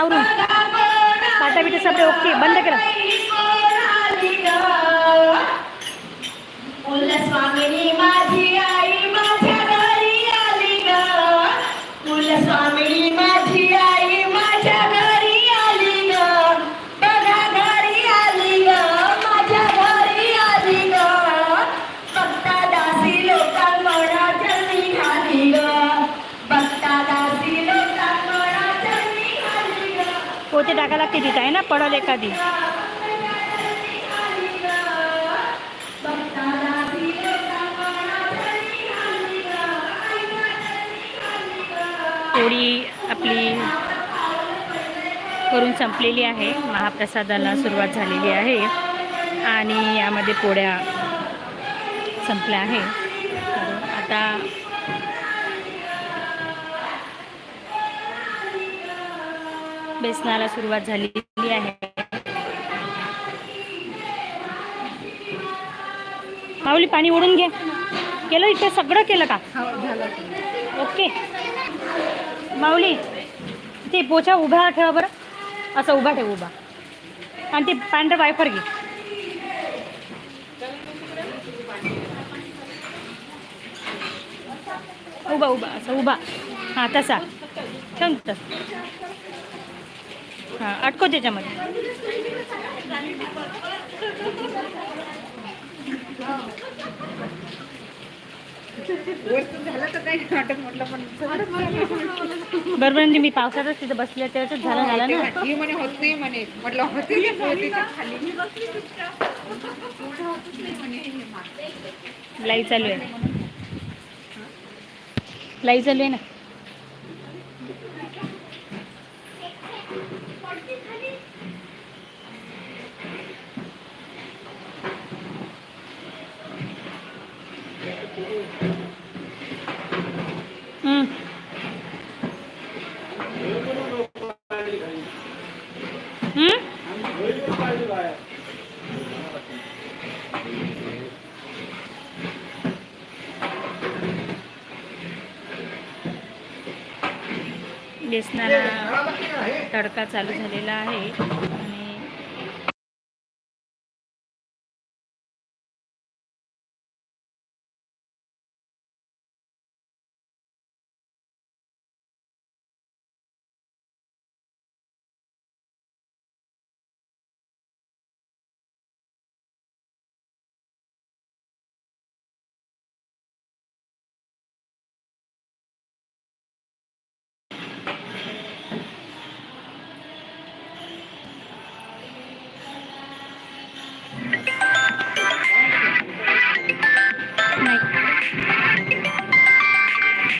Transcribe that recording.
आवरून. पाटा बिटा सगळे ओके बंद करा. स्वामिनी पोते टाका लागते तिथं आहे ना? पडल एखादी. पोळी आपली करून संपलेली आहे. महाप्रसादाला सुरुवात झालेली आहे. आणि यामध्ये पोळ्या संपल्या आहे. आता बेसनाला सुरुवात झालेली आहे. माऊली पाणी ओढून घे. केलं इथे? सगळं केलं का? ओके. माऊली ते पोछा उभा ठेवा बरं. असं उभा ठेव उभा. आणि ते पांढरं वायफर घे. उभा उभा असं उभा. हां तसा. तस. हां अटको त्याच्यामध्ये. झालं तर काही वाटत म्हटलं पण बरोबर म्हणजे मी पावसातच तिथं बसले त्याच्यात झालं झालं ना? ही म्हणे होत नाही म्हणे. म्हटलं होते लाईव्ह चालू आहे. लाईव्ह चालू आहे ना? うん。बेसनाला तडका चालू झालेला आहे.